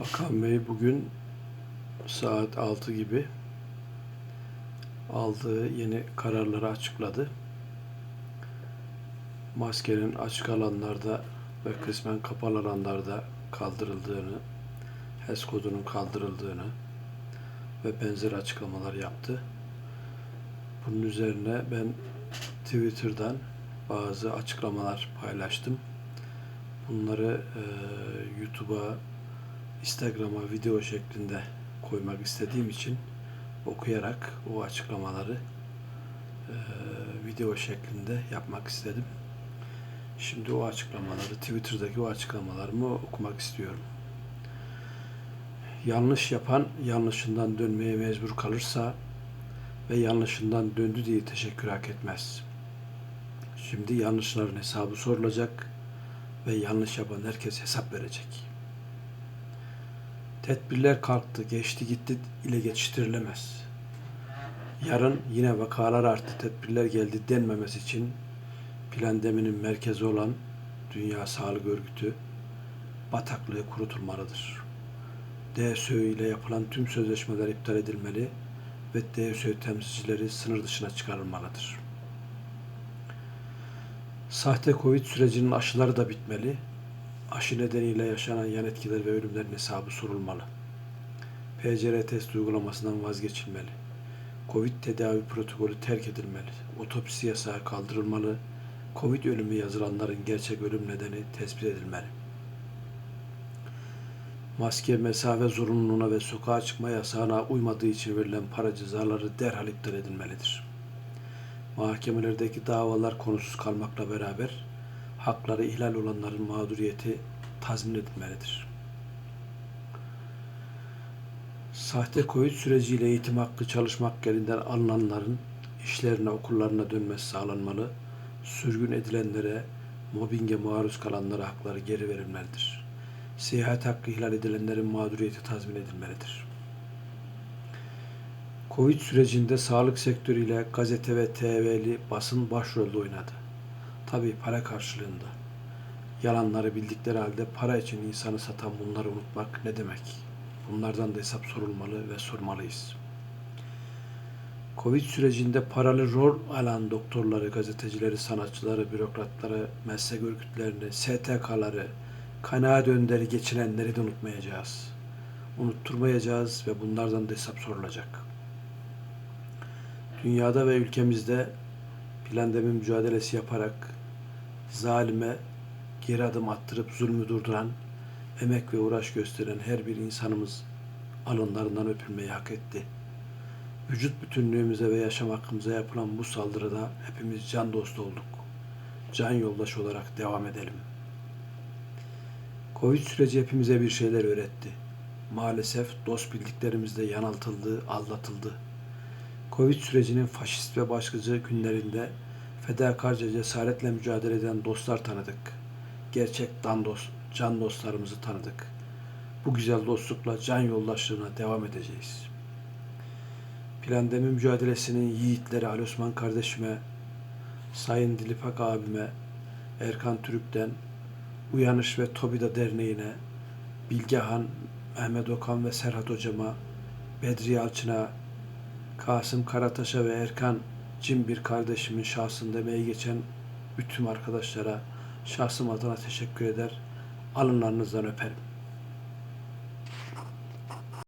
Bakan Bey bugün saat 6 gibi aldığı yeni kararları açıkladı. Maskenin açık alanlarda ve kısmen kapalı alanlarda kaldırıldığını, HES kodunun kaldırıldığını ve benzer açıklamalar yaptı. Bunun üzerine ben Twitter'dan bazı açıklamalar paylaştım. Bunları eee, YouTube'a Instagram'a video şeklinde koymak istediğim için okuyarak o açıklamaları eee, video şeklinde yapmak istedim. Şimdi o açıklamaları, Twitter'daki o açıklamalarımı okumak istiyorum. Yanlış yapan yanlışından dönmeye mecbur kalırsa ve yanlışından döndü diye teşekkür hak etmez. Şimdi yanlışların hesabı sorulacak ve yanlış yapan herkes hesap verecek. Tedbirler kalktı, geçti gitti ile geçiştirilemez. Yarın yine vakalar arttı, tedbirler geldi denmemesi için plandeminin merkezi olan Dünya Sağlık Örgütü bataklığı kurutulmalıdır. DSÖ ile yapılan tüm sözleşmeler iptal edilmeli ve DSÖ temsilcileri sınır dışına çıkarılmalıdır. Sahte Covid sürecinin aşıları da bitmeli. Aşı nedeniyle yaşanan yan etkiler ve ölümlerin hesabı sorulmalı. PCR test uygulamasından vazgeçilmeli. Covid tedavi protokolü terk edilmeli. Otopsi yasağı kaldırılmalı. Covid ölümü yazılanların gerçek ölüm nedeni tespit edilmeli. Maske, mesafe zorunluluğuna ve sokağa çıkma yasağına uymadığı için verilen para cezaları derhal iptal edilmelidir. Mahkemelerdeki davalar konusuz kalmakla beraber hakları ihlal olanların mağduriyeti tazmin edilmelidir. Sahte Covid süreciyle eğitim hakkı çalışma hakkı elinden alınanların işlerine, okullarına dönmesi sağlanmalı. Sürgün edilenlere, mobbinge maruz kalanlara hakları geri verilmelidir. Seyahat hakkı ihlal edilenlerin mağduriyeti tazmin edilmelidir. Covid sürecinde sağlık sektörüyle gazete ve TV'li basın başrolde oynadı. Tabii para karşılığında. Yalanları bildikleri halde para için insanı satan bunları unutmak ne demek? Bunlardan da hesap sorulmalı ve sormalıyız. Covid sürecinde paralı rol alan doktorları, gazetecileri, sanatçıları, bürokratları, meslek örgütlerini, STK'ları, kanaat önderi geçinenleri de unutmayacağız. Unutturmayacağız ve bunlardan da hesap sorulacak. Dünyada ve ülkemizde plandemi mücadelesi yaparak zalime geri adım attırıp zulmü durduran, emek ve uğraş gösteren her bir insanımız alınlarından öpülmeyi hak etti. Vücut bütünlüğümüze ve yaşam hakkımıza yapılan bu saldırıda hepimiz can dostu olduk. Can yoldaş olarak devam edelim. Covid süreci hepimize bir şeyler öğretti. Maalesef dost bildiklerimiz de yanıltıldı, aldatıldı. Covid sürecinin faşist ve baskıcı günlerinde fedakarca cesaretle mücadele eden dostlar tanıdık. Gerçek dan dost, can dostlarımızı tanıdık. Bu güzel dostlukla can yoldaşlığına devam edeceğiz. Plandemi mücadelesinin yiğitleri Ali Osman kardeşime, Sayın Dilipak abime, Erkan Türük'ten, Uyanış ve Tobida Derneği'ne, Bilgehan, Mehmet Okan ve Serhat Hocama, Bedri Yalçın'a, Kasım Karataş'a ve Erkan Cimbir kardeşimin şahsında emeği geçen bütün arkadaşlara şahsım adına teşekkür eder. Alınlarınızdan öperim.